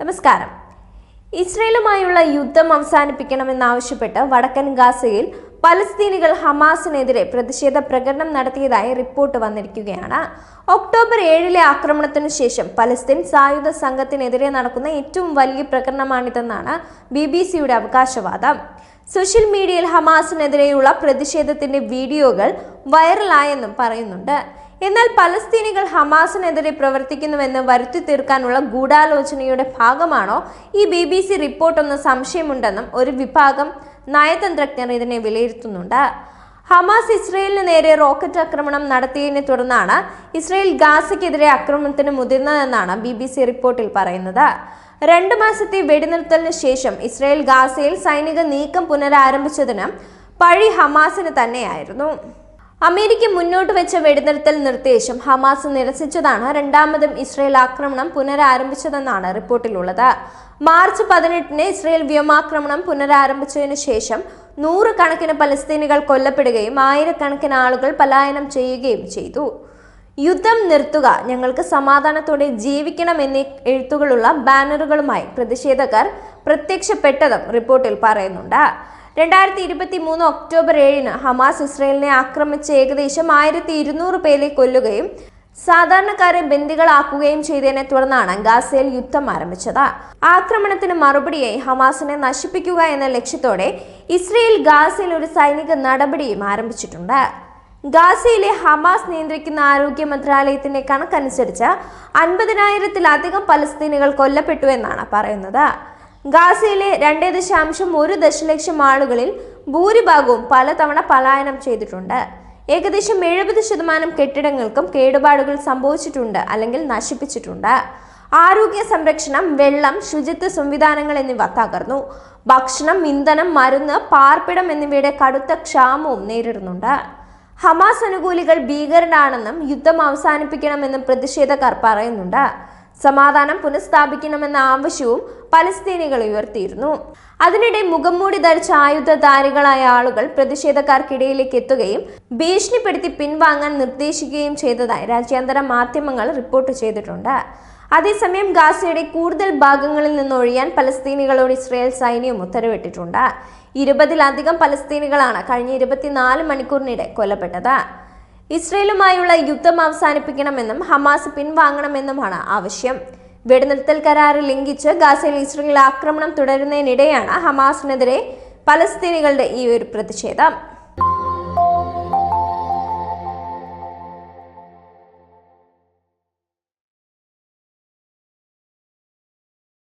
നമസ്കാരം. ഇസ്രയേലുമായുള്ള യുദ്ധം അവസാനിപ്പിക്കണമെന്നാവശ്യപ്പെട്ട് വടക്കൻ ഗാസയിൽ പലസ്തീനികൾ ഹമാസിനെതിരെ പ്രതിഷേധ പ്രകടനം നടത്തിയതായി റിപ്പോർട്ട് വന്നിരിക്കുകയാണ്. ഒക്ടോബർ ഏഴിലെ ആക്രമണത്തിനു ശേഷം പലസ്തീൻ സായുധ സംഘത്തിനെതിരെ നടക്കുന്ന ഏറ്റവും വലിയ പ്രകടനമാണിതെന്നാണ് ബി ബി സിയുടെ അവകാശവാദം. സോഷ്യൽ മീഡിയയിൽ ഹമാസിനെതിരെയുള്ള പ്രതിഷേധത്തിന്റെ വീഡിയോകൾ വൈറലായെന്നും പറയുന്നുണ്ട്. എന്നാൽ പലസ്തീനികൾ ഹമാസിനെതിരെ പ്രവർത്തിക്കുന്നുവെന്ന് വരുത്തി തീർക്കാനുള്ള ഗൂഢാലോചനയുടെ ഭാഗമാണോ? ഈ ബി ബി സി റിപ്പോർട്ടെന്ന് സംശയമുണ്ടെന്നും ഒരു വിഭാഗം നയതന്ത്രജ്ഞർ ഇതിനെ വിലയിരുത്തുന്നുണ്ട്. ഹമാസ് ഇസ്രയേലിന് നേരെ റോക്കറ്റ് ആക്രമണം നടത്തിയതിനെ തുടർന്നാണ് ഇസ്രയേൽ ഗാസയ്ക്കെതിരെ ആക്രമണത്തിന് മുതിർന്നതെന്നാണ് ബി ബി സി റിപ്പോർട്ടിൽ പറയുന്നത്. രണ്ട് മാസത്തെ വെടിനിർത്തലിന് ശേഷം ഇസ്രയേൽ ഗാസയിൽ സൈനിക നീക്കം പുനരാരംഭിച്ചതിന് പഴി ഹമാസിന് തന്നെയായിരുന്നു. അമേരിക്ക മുന്നോട്ട് വെച്ച വെടിനിർത്തൽ നിർദ്ദേശം ഹമാസ് നിരസിച്ചതാണ് രണ്ടാമതും ഇസ്രയേൽ ആക്രമണം പുനരാരംഭിച്ചതെന്നാണ് റിപ്പോർട്ടിലുള്ളത്. മാർച്ച് പതിനെട്ടിന് ഇസ്രയേൽ വ്യോമാക്രമണം പുനരാരംഭിച്ചതിനു ശേഷം നൂറുകണക്കിന് പലസ്തീനികൾ കൊല്ലപ്പെടുകയും ആയിരക്കണക്കിന് ആളുകൾ പലായനം ചെയ്യുകയും ചെയ്തു. യുദ്ധം നിർത്തുക ഞങ്ങൾക്ക് സമാധാനത്തോടെ ജീവിക്കണം എന്നീ എഴുത്തുകളുള്ള ബാനറുകളുമായി പ്രതിഷേധക്കാർ പ്രത്യക്ഷപ്പെട്ടതും റിപ്പോർട്ടിൽ പറയുന്നുണ്ട്. രണ്ടായിരത്തി ഇരുപത്തി മൂന്ന് ഒക്ടോബർ ഏഴിന് ഹമാസ് ഇസ്രയേലിനെ ആക്രമിച്ച് ഏകദേശം ആയിരത്തി ഇരുന്നൂറ് പേരെ കൊല്ലുകയും സാധാരണക്കാരെ ബന്ദികളാക്കുകയും ചെയ്തതിനെ തുടർന്നാണ് ഗാസയിൽ യുദ്ധം ആരംഭിച്ചത്. ആക്രമണത്തിന് മറുപടിയായി ഹമാസിനെ നശിപ്പിക്കുക എന്ന ലക്ഷ്യത്തോടെ ഇസ്രയേൽ ഗാസയിൽ ഒരു സൈനിക നടപടിയും ആരംഭിച്ചിട്ടുണ്ട്. ഗാസയിലെ ഹമാസ് നിയന്ത്രിക്കുന്ന ആരോഗ്യ മന്ത്രാലയത്തിന്റെ കണക്കനുസരിച്ച് അൻപതിനായിരത്തിലധികം പലസ്തീനുകൾ കൊല്ലപ്പെട്ടു എന്നാണ് പറയുന്നത്. ഗാസയിലെ രണ്ടേ ദശാംശം ഒരു ദശലക്ഷം ആളുകളിൽ ഭൂരിഭാഗവും പലതവണ പലായനം ചെയ്തിട്ടുണ്ട്. ഏകദേശം എഴുപത് ശതമാനം കെട്ടിടങ്ങൾക്കും കേടുപാടുകൾ സംഭവിച്ചിട്ടുണ്ട് അല്ലെങ്കിൽ നശിപ്പിച്ചിട്ടുണ്ട്. ആരോഗ്യ സംരക്ഷണം വെള്ളം ശുചിത്വ സംവിധാനങ്ങൾ എന്നിവ തകർന്നു. ഭക്ഷണം ഇന്ധനം മരുന്ന് പാർപ്പിടം എന്നിവയുടെ കടുത്ത ക്ഷാമവും നേരിടുന്നുണ്ട്. ഹമാസ് അനുകൂലികൾ ഭീകരനാണെന്നും യുദ്ധം അവസാനിപ്പിക്കണമെന്നും പ്രതിഷേധക്കാർ പറയുന്നുണ്ട്. സമാധാനം പുനഃസ്ഥാപിക്കണമെന്ന ആവശ്യവും പലസ്തീനികൾ ഉയർത്തിയിരുന്നു. അതിനിടെ മുഖംമൂടി ധരിച്ച ആയുധധാരികളായ ആളുകൾ പ്രതിഷേധക്കാർക്കിടയിലേക്ക് എത്തുകയും ഭീഷണിപ്പെടുത്തി പിൻവാങ്ങാൻ നിർദ്ദേശിക്കുകയും ചെയ്തതായി രാജ്യാന്തര മാധ്യമങ്ങൾ റിപ്പോർട്ട് ചെയ്തിട്ടുണ്ട്. അതേസമയം ഗാസയുടെ കൂടുതൽ ഭാഗങ്ങളിൽ നിന്നൊഴിയാൻ പലസ്തീനികളോട് ഇസ്രയേൽ സൈന്യം ഉത്തരവിട്ടിട്ടുണ്ട്. ഇരുപതിലധികം പലസ്തീനികളാണ് കഴിഞ്ഞ ഇരുപത്തിനാല് മണിക്കൂറിനിടെ കൊല്ലപ്പെട്ടത്. ഇസ്രയേലുമായുള്ള യുദ്ധം അവസാനിപ്പിക്കണമെന്നും ഹമാസ് പിൻവാങ്ങണമെന്നുമാണ് ആവശ്യം. വെടിനിർത്തൽ കരാർ ലംഘിച്ച് ഗാസയിൽ ഇസ്രയേൽ ആക്രമണം തുടരുന്നതിനിടെയാണ് ഹമാസിനെതിരെ പലസ്തീനികളുടെ ഈ ഒരു പ്രതിഷേധം.